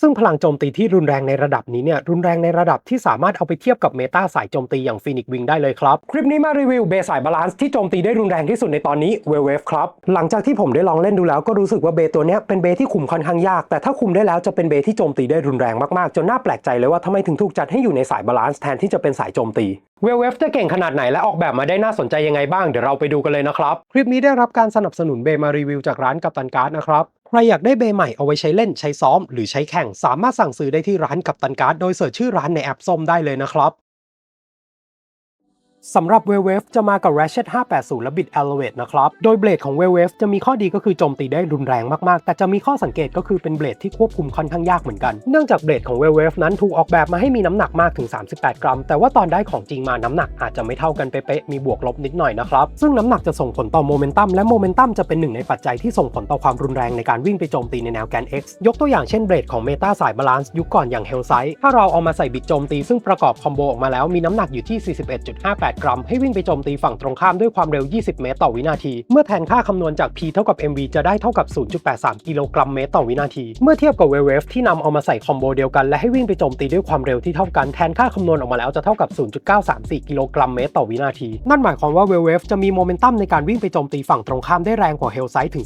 ซึ่งพลังโจมตีที่รุนแรงในระดับนี้เนี่ยรุนแรงในระดับที่สามารถเอาไปเทียบกับเมตาสายโจมตีอย่างฟีนิกวิงได้เลยครับ คลิปนี้มารีวิวเบสายบาลานซ์ที่โจมตีได้รุนแรงที่สุดในตอนนี้เวลเวฟครับ หลังจากที่ผมได้ลองเล่นดูแล้วก็รู้สึกว่าเบตัวเนี้ยเป็นเบที่คุมค่อนข้างยาก แต่ถ้าคุมได้แล้วจะเป็นเบที่โจมตีได้รุนแรงมากๆ จนน่าแปลกใจเลยว่าทำไมถึงถูกจัดให้อยู่ในสายบาลานซ์แทนที่จะเป็นสายโจมตีเวลเวฟจะเก่งขนาดไหนและออกแบบมาได้น่าสนใจยังไงบ้างเดี๋ยวเราไปดูกันเลยนะครับคลิปนี้ได้รับการสนับสนุนเบมารีวิวจากร้านกัปตันการ์ดนะครับ ใครอยากได้เบใหม่เอาไว้ใช้เล่นใช้ซ้อม หรือใช้แข่ง สามารถสั่งซื้อได้ที่ร้านกับตันการ์ดโดยเสิร์ชชื่อร้านในแอปส้มได้เลยนะครับ สำหรับ w a v e w a v e จะมากับ Ratchet 580 และ Bit Elevate นะครับ โดยเบลดของ w a v e w a v e จะมีข้อดีก็คือโจมตีได้รุนแรงมากๆ แต่จะมีข้อสังเกตก็คือเป็นเบลดที่ควบคุมค่อนข้างยากเหมือนกัน เนื่องจากเบลดของ w a v e w a v e นั้นถูกออกแบบมาให้มีน้ำหนักมากถึง 38 กรัม แต่ว่าตอนได้ของจริงมาน้ำหนักอาจจะไม่เท่ากันเป๊ะๆ มีบวกลบนิดหน่อยนะครับ ซึ่งน้ำหนักจะส่งผลต่อโมเมนตัมและโมเมนตัมจะเป็นหนึ่งในปัจจัยที่ส่งผลต่อความรุนแรงในการวิ่งไปโจมตีในแนวแกน X ยกตัวอย่างเช่นเบลดของเมตาสายบาลานซ์ยุคก่อนอย่าง Hellside ถ้าเราเอามาใส่บิดโจมตีซึ่งประกอบคอมโบออกมาแล้วมีน้ำหนักอยู่ที่41.58กรัม ให้วิ่งไปโจมตีฝั่งตรงข้ามด้วยความเร็ว 20 เมตรต่อวินาที เมื่อแทนค่าคำนวณจาก P เท่ากับ MV จะได้เท่ากับ 0.83 กิโลกรัมเมตรต่อวินาที เมื่อเทียบกับ Wave ที่นำเอามาใส่คอมโบเดียวกันและให้วิ่งไปโจมตีด้วยความเร็วที่เท่ากันแทนค่าคำนวณออกมาแล้วจะเท่ากับ 0.934 กิโลกรัมเมตรต่อวินาที นั่นหมายความว่า Wave จะมีโมเมนตัมในการวิ่งไปโจมตีฝั่งตรงข้ามได้แรงกว่า Hellside ถึง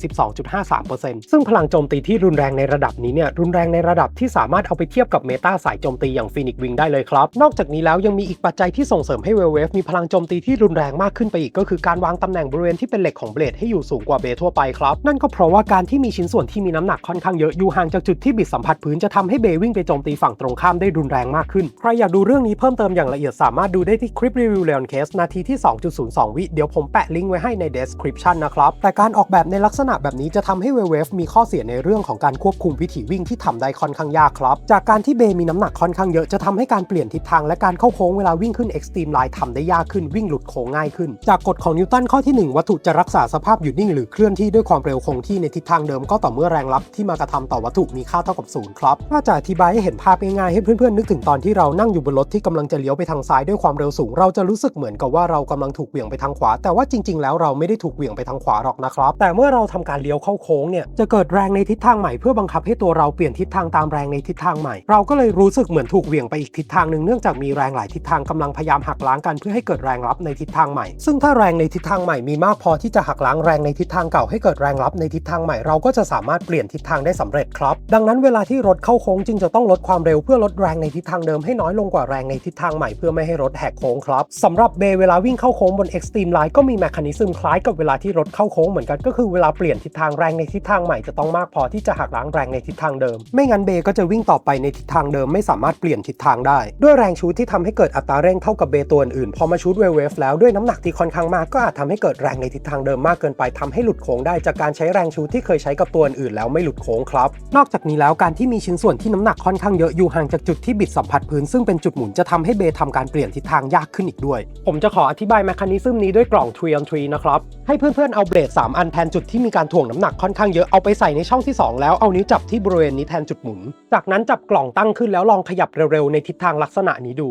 12.53%ซึ่งพลังโจมตีที่รุนแรงในระดับนี้เนี่ยรุนแรงในระดับที่สามารถเอาไปเทียบกับเมตาสายโจมตีอย่าง Phoenix Wing ได้เลยครับ นอกจากนี้แล้วยังมีอีกปัจจัยที่ส่งเสริมให้ Wave Wave มีพลังโจมตีที่รุนแรงมากขึ้นไปอีกก็คือการวางตำแหน่งบริเวณที่เป็นเหล็กของเบลดให้อยู่สูงกว่าเบทั่วไปครับ นั่นก็เพราะว่าการที่มีชิ้นส่วนที่มีน้ำหนักค่อนข้างเยอะอยู่ห่างจากจุดที่บิดสัมผัสพื้นจะทำให้เบวิ่งไปโจมตีฝั่งตรงข้ามได้รุนแรงมากขึ้น ใครอยากดูเรื่องนี้เพิ่มเติมอย่างละเอียดสามารถดูได้ที่คลิปรีวิวเลออนเคสนาทีที่ 2.02 วิเดี๋ยวผมแปะลิงก์ไว้ให้ใน description นะครับแต่การออกแบบในลักษณะแบบนี้จะทำให้เวเวฟมีข้อเสียในเรื่องของการควบคุมวิถีวิ่งที่ทำได้ค่อนข้างยากครับ จากการที่เบมีน้ำหนักค่อนข้างเยอะจะทำให้การเปลี่ยนทิศทางและการเข้าโค้งเวลาวิ่งขึ้น extreme line ทำได้ยากขึ้นวิ่งหลุดโค้งง่ายขึ้น จากกฎของนิวตันข้อที่ 1 วัตถุจะรักษาสภาพหยุดนิ่งหรือเคลื่อนที่ด้วยความเร็วคงที่ในทิศทางเดิมก็ต่อเมื่อแรงรับที่มากระทำต่อวัตถุมีค่าเท่ากับศูนย์ครับถ้าจะอธิบายให้เห็นภาพง่ายๆให้เพื่อนๆนึกถึงตอนที่เรานั่งอยู่บนรถที่กำลังจะเลี้ยวไปทางซ้ายด้วยความเร็วสูง เราจะรู้สึกเหมือนกับว่าเรากำลังถูกเหวี่ยงไปทางขวา แต่ว่าจริง ๆ แล้วเราไม่ได้ถูกเหวี่ยงไปทางขวาหรอกนะครับแต่เมื่อเราทำการเลี้ยวเข้าโค้งเนี่ยจะเกิดแรงในทิศทางใหม่เพื่อบังคับให้ตัวเราเปลี่ยนทิศทางตามแรงในทิศทางใหม่ เราก็เลยรู้สึกเหมือนถูกเหวี่ยงไปอีกทิศทางหนึ่งเนื่องจากมีแรงหลายทิศทางกำลังพยายามหักล้างกันเพื่อให้เกิดแรงรับในทิศทางใหม่ ซึ่งถ้าแรงในทิศทางใหม่มีมากพอที่จะหักล้างแรงในทิศทางเก่าให้เกิดแรงรับในทิศทางใหม่เราก็จะสามารถเปลี่ยนทิศทางได้สำเร็จครับ ดังนั้นเวลาที่รถเข้าโค้งจึงจะต้องลดความเร็วเพื่อลดแรงในทิศทางเดิมให้น้อยลงกว่าแรงในทิศทางใหม่เพื่อไม่ให้รถแหกโค้งครับสำหรับเบเวลาวิ่งเข้าโค้งบน Extreme Line ก็มีแมคานิซึมคล้ายกับเวลาที่รถเข้าโค้งเหมือนกันก็คือเวลาเปลี่ยนทิศทางแรงในทิศทางใหม่จะต้องมากพอที่จะหักล้างแรงในทิศทางเดิม ไม่งั้นเบก็จะวิ่งต่อไปในทิศทางเดิมไม่สามารถเปลี่ยนทิศทางได้ ด้วยแรงชูที่ทำให้เกิดอัตราเร่งเท่ากับเบตัวอื่นพอมาชูดเวฟเวฟแล้วด้วยน้ำหนักที่ค่อนข้างมากก็อาจทำให้เกิดแรงในทิศทางเดิมมากเกินไปทำให้หลุดโค้งได้จากการใช้แรงชูดที่เคยใช้กับตัวอื่นแล้วไม่หลุดโค้งครับ นอกจากนี้แล้วการที่มีชิ้นส่วนที่น้ำหนักค่อนข้างเยอะอยู่ห่างจากจุดที่บิดสัมผัสพื้นซึ่งเป็นจุดหมุนจะทำให้เบย์ทำการเปลี่ยนทิศทางยากขึ้นอีกด้วย ผมจะขออธิบายแมคานิซึมนี้ด้วยกล่อง3 on 3นะครับให้เพื่อนๆเอาเบลด3 อันแทนจุดที่มีการถ่วงน้ำหนักค่อนข้างเยอะเอาไปใส่ในช่องที่ 2 แล้วเอานิ้วจับที่บริเวณนี้แทนจุดหมุน จากนั้นจับกล่องตั้งขึ้นแล้วลองขยับเร็วๆในทิศทางลักษณะนี้ดู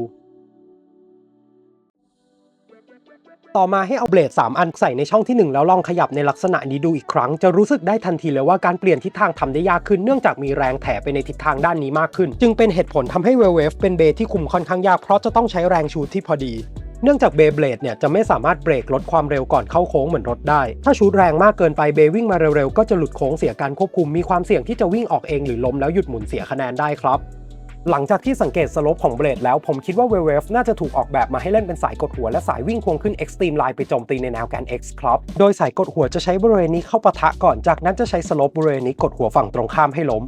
ต่อมาให้เอาเบลด3 อันใส่ในช่องที่ 1 แล้วลองขยับในลักษณะนี้ดูอีกครั้ง จะรู้สึกได้ทันทีเลยว่าการเปลี่ยนทิศทางทำได้ยากขึ้นเนื่องจากมีแรงแถไปในทิศทางด้านนี้มากขึ้น จึงเป็นเหตุผลทำให้เวลเวฟเป็นเบที่คุมค่อนข้างยากเพราะจะต้องใช้แรงชูที่พอดีเนื่องจากเบย์เบลดเนี่ยจะไม่สามารถเบรกลดความเร็วก่อนเข้าโค้งเหมือนรถได้ ถ้าชูดแรงมากเกินไปเบย์วิ่งมาเร็วๆ ก็จะหลุดโค้งเสียการควบคุมมีความเสี่ยงที่จะวิ่งออกเองหรือล้มแล้วหยุดหมุนเสียคะแนนได้ครับ หลังจากที่สังเกตสโลปของเบลดแล้วผมคิดว่าเวเวฟน่าจะถูกออกแบบมาให้เล่นเป็นสายกดหัวและสายวิ่งควงขึ้นเอ็กซ์ตรีมไลน์ไปโจมตีในแนวแกน X ครับโดยสายกดหัวจะใช้บริเวณนี้เข้าปะทะก่อนจากนั้นจะใช้สโลปบริเวณนี้กดหัวฝั่งตรงข้ามให้ล้ม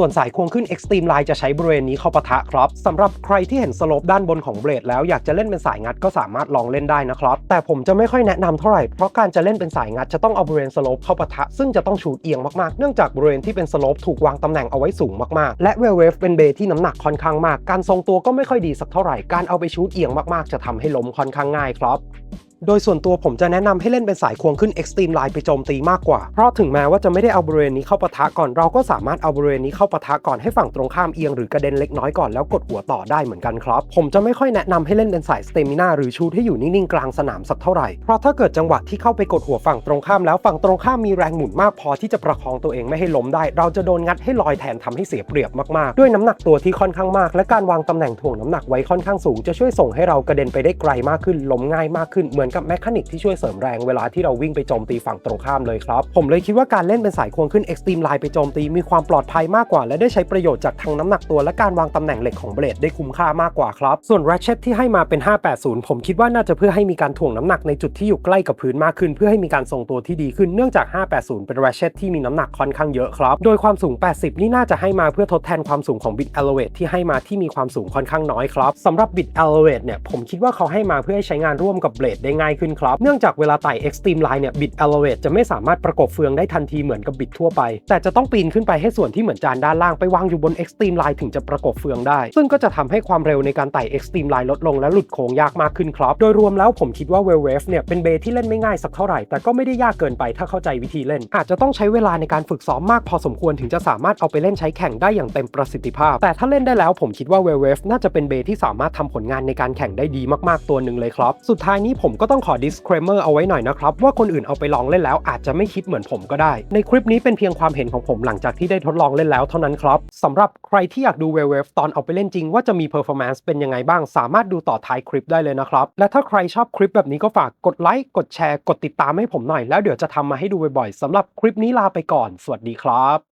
ส่วนสายควงขึ้น Extreme Line จะใช้บริเวณนี้เข้าปะทะครับสำหรับใครที่เห็นสโลปด้านบนของเบลดแล้วอยากจะเล่นเป็นสายงัดก็สามารถลองเล่นได้นะครับ แต่ผมจะไม่ค่อยแนะนำเท่าไหร่ เพราะการจะเล่นเป็นสายงัดจะต้องเอาบริเวณสโลปเข้าปะทะ ซึ่งจะต้องชูดเอียงมากๆ เนื่องจากบริเวณที่เป็นสโลปถูกวางตำแหน่งเอาไว้สูงมากๆ และเวลเวฟเป็นเบที่น้ำหนักค่อนข้างมาก การทรงตัวก็ไม่ค่อยดีสักเท่าไหร่ การเอาไปชูดเอียงมากๆ จะทำให้ล้มค่อนข้างง่ายครับ โดยส่วนตัวผมจะแนะนำให้เล่นเป็นสายควงขึ้น Extreme Line ไปโจมตีมากกว่า เพราะถึงแม้ว่าจะไม่ได้เอาบริเวณนี้เข้าปะทะก่อน เราก็สามารถเอาบริเวณนี้เข้าปะทะก่อนให้ฝั่งตรงข้ามเอียงหรือกระเด็นเล็กน้อยก่อนแล้วกดหัวต่อได้เหมือนกันครับ ผมจะไม่ค่อยแนะนำให้เล่นเป็นสายสเตมินาหรือชูที่อยู่นิ่งๆกลางสนามสักเท่าไหร่ เพราะถ้าเกิดจังหวะที่เข้าไปกดหัวฝั่งตรงข้ามแล้วฝั่งตรงข้ามมีแรงหมุนมากพอที่จะประคองตัวเองไม่ให้ล้มได้ เราจะโดนงัดให้ลอยแทนทำให้เสียเปรียบมากๆ ด้วยน้ำหนักตัวที่ค่อนข้างมาก และการวางตำแหน่งถ่วงน้ำหนักไว้ค่อนข้างสูงจะช่วยส่งให้เรากระเด็นไปได้ไกลมากขึ้นล้มง่ายมากขึ้นเหมือนกับแมคานิกที่ช่วยเสริมแรงเวลาที่เราวิ่งไปโจมตีฝั่งตรงข้ามเลยครับ ผมเลยคิดว่าการเล่นเป็นสายควงขึ้น Extreme Line ไปโจมตีมีความปลอดภัยมากกว่า และได้ใช้ประโยชน์จากทางน้ำหนักตัวและการวางตำแหน่งเหล็กของเบลดได้คุ้มค่ามากกว่าครับ ส่วน Ratchet ที่ให้มาเป็น 580 ผมคิดว่าน่าจะเพื่อให้มีการถ่วงน้ำหนักในจุดที่อยู่ใกล้กับพื้นมากขึ้น เพื่อให้มีการทรงตัวที่ดีขึ้นเนื่องจาก 580 เป็น Ratchet ที่มีน้ำหนักค่อนข้างเยอะครับ โดยความสูง 80 นี่น่าจะให้มาเพื่อทดแทนความสูงของ Bit Elevate ที่ให้มาที่มีความสูงค่อนข้างน้อยครับสำหรับ Bit Elevate เนี่ยผมคิดว่าเขาให้มาเพื่อให้ใช้งานร่วมกับเบลดได้ง่ายขึ้นครับ เนื่องจากเวลาไต่ Extreme Line เนี่ย Bit Elevate จะไม่สามารถประกบเฟืองได้ทันทีเหมือนกับบิดทั่วไป แต่จะต้องปีนขึ้นไปให้ส่วนที่เหมือนจานด้านล่างไปวางอยู่บน Extreme Line ถึงจะประกบเฟืองได้ ซึ่งก็จะทำให้ความเร็วในการไต่ Extreme Line ลดลงและหลุดโค้งยากมากขึ้นครับ โดยรวมแล้วผมคิดว่า w e l w a v e เนี่ยเป็นเบที่เล่นไม่ง่ายสักเท่าไหร่ แต่ก็ไม่ได้ยากเกินไปถ้าเข้าใจวิธีเล่น อาจจะต้องใช้เวลาในการฝึกซ้อมมากพอสมควรถึงจะสามารถเอาไปเล่นใช้แข่งได้อย่างเต็มประสิทธิภาพ แต่ถ้าเล่นได้แล้วผมคิดว่า w a v e น่าจะเป็นเบที่สามารถทำผลงานในการแข่งได้ดีมากๆตัวหนึ่งเลยครับ สุดท้ายนี้ผมก็ต้องขอ disclaimer เอาไว้หน่อยนะครับ ว่าคนอื่นเอาไปลองเล่นแล้วอาจจะไม่คิดเหมือนผมก็ได้ ในคลิปนี้เป็นเพียงความเห็นของผมหลังจากที่ได้ทดลองเล่นแล้วเท่านั้นครับสำหรับใครที่อยากดูเวเวฟตอนเอาไปเล่นจริงว่าจะมี performance เป็นยังไงบ้าง สามารถดูต่อท้ายคลิปได้เลยนะครับ และถ้าใครชอบคลิปแบบนี้ก็ฝากกดไลค์กดแชร์กดติดตามให้ผมหน่อยแล้วเดี๋ยวจะทำมาให้ดูบ่อยๆสำหรับคลิปนี้ลาไปก่อน สวัสดีครับ